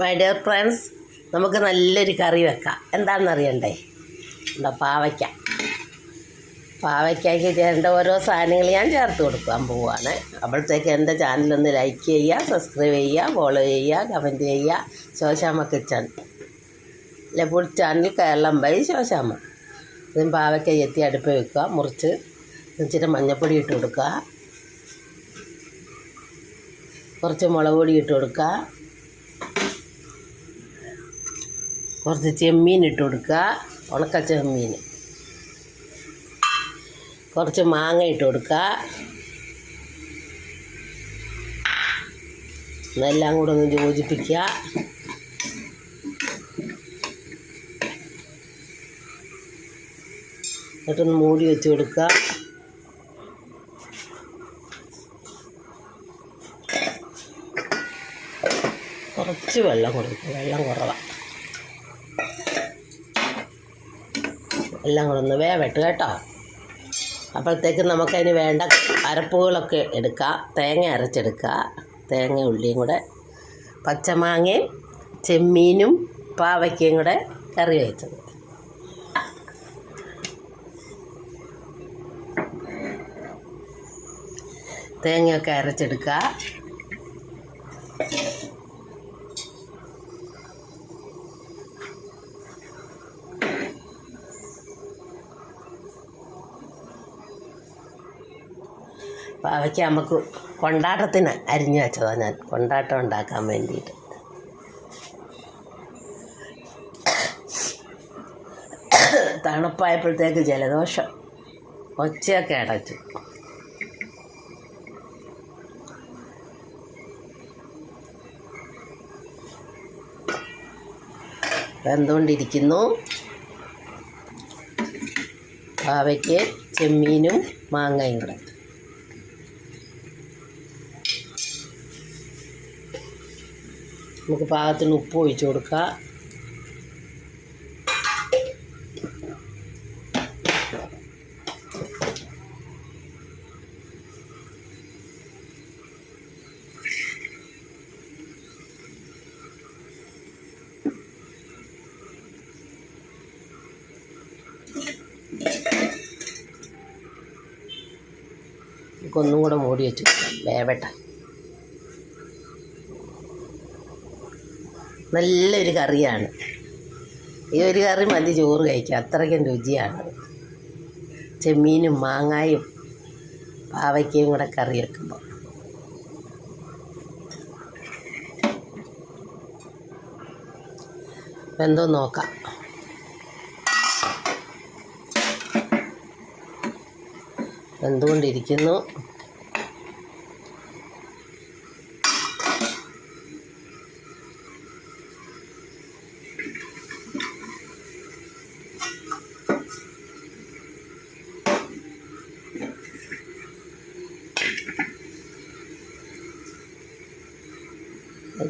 My dear friends നമുക്ക് നല്ലൊരു കറി വെക്കാം. എന്താണെന്ന് അറിയണ്ടേ? എന്താ പാവയ്ക്ക. പാവയ്ക്കയ്ക്ക് ചേരേണ്ട ഓരോ സാധനങ്ങൾ ഞാൻ ചേർത്ത് കൊടുക്കാൻ പോവുകയാണ്. അപ്പോഴത്തേക്ക് എന്റെ ചാനലൊന്ന് ലൈക്ക് ചെയ്യുക സബ്സ്ക്രൈബ് ചെയ്യുക ഫോളോ ചെയ്യുക കമന്റ് ചെയ്യുക. ശോശാമ്മ കിച്ചൺ. ലഫുഡ് ചാനൽ കേരളം ബൈ ശോശാമ്മ. ഇതും പാവയ്ക്ക എത്തി അടുപ്പ് വെക്കുക മുറിച്ച് ഇച്ചിരി മഞ്ഞൾപ്പൊടി ഇട്ട് കൊടുക്കുക. കുറച്ച് മുളക് പൊടി ഇട്ട് കൊടുക്കുക. കുറച്ച് ചെമ്മീൻ ഇട്ട് കൊടുക്കുക. ഉണക്ക ചെമ്മീൻ കുറച്ച് മാങ്ങ ഇട്ട് കൊടുക്കുക. ഇതെല്ലാം കൂടെ ഒന്ന് യോജിപ്പിക്കുക. എന്നിട്ടൊന്ന് മൂടി വെച്ച് കൊടുക്കുക. കുറച്ച് വെള്ളം കൊടുക്കുക. വെള്ളം കുറവാണ് എല്ലാം കൂടെ ഒന്ന് വേവട്ട് കേട്ടോ. അപ്പോഴത്തേക്ക് നമുക്കതിന് വേണ്ട അരപ്പുകളൊക്കെ എടുക്കാം. തേങ്ങ അരച്ചെടുക്കുക തേങ്ങ ഉള്ളിയും കൂടെ പച്ചമാങ്ങയും ചെമ്മീനും പാവയ്ക്കയും കൂടെ കറി വെച്ചത്. തേങ്ങയൊക്കെ അരച്ചെടുക്കുക പാവയ്ക്ക നമുക്ക് കൊണ്ടാട്ടത്തിന് അരിഞ്ഞു വെച്ചതാണ് ഞാൻ. കൊണ്ടാട്ടം ഉണ്ടാക്കാൻ വേണ്ടിയിട്ട്. തണുപ്പായപ്പോഴത്തേക്ക് ജലദോഷം. ഒച്ചയൊക്കെ അടച്ചു. വെന്തുകൊണ്ടിരിക്കുന്നു പാവയ്ക്ക് ചെമ്മീനും മാങ്ങയും കൂടെ. നമുക്ക് പാകത്തിന് ഉപ്പ് ഒഴിച്ച് കൊടുക്കുക ഒന്നും കൂടെ മൂടി വെച്ച് വേവട്ടെ. നല്ലൊരു കറിയാണ്. ഈ ഒരു കറി മതി ചോറ് കഴിക്കാം. അത്രയ്ക്കും രുചിയാണ്. ചെമ്മീനും മാങ്ങായും പാവയ്ക്കയും കൂടെ കറി വെക്കുമ്പോൾ എന്തോ നോക്കാം. വെന്തുകൊണ്ടിരിക്കുന്നു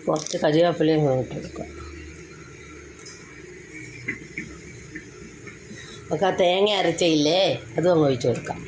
കുറച്ച് കരിവേപ്പിലയും കൂടെ ഇട്ട് കൊടുക്കാം നമുക്ക് ആ തേങ്ങ അരച്ചയില്ലേ അതും അങ്ങ് ഒഴിച്ച് കൊടുക്കാം.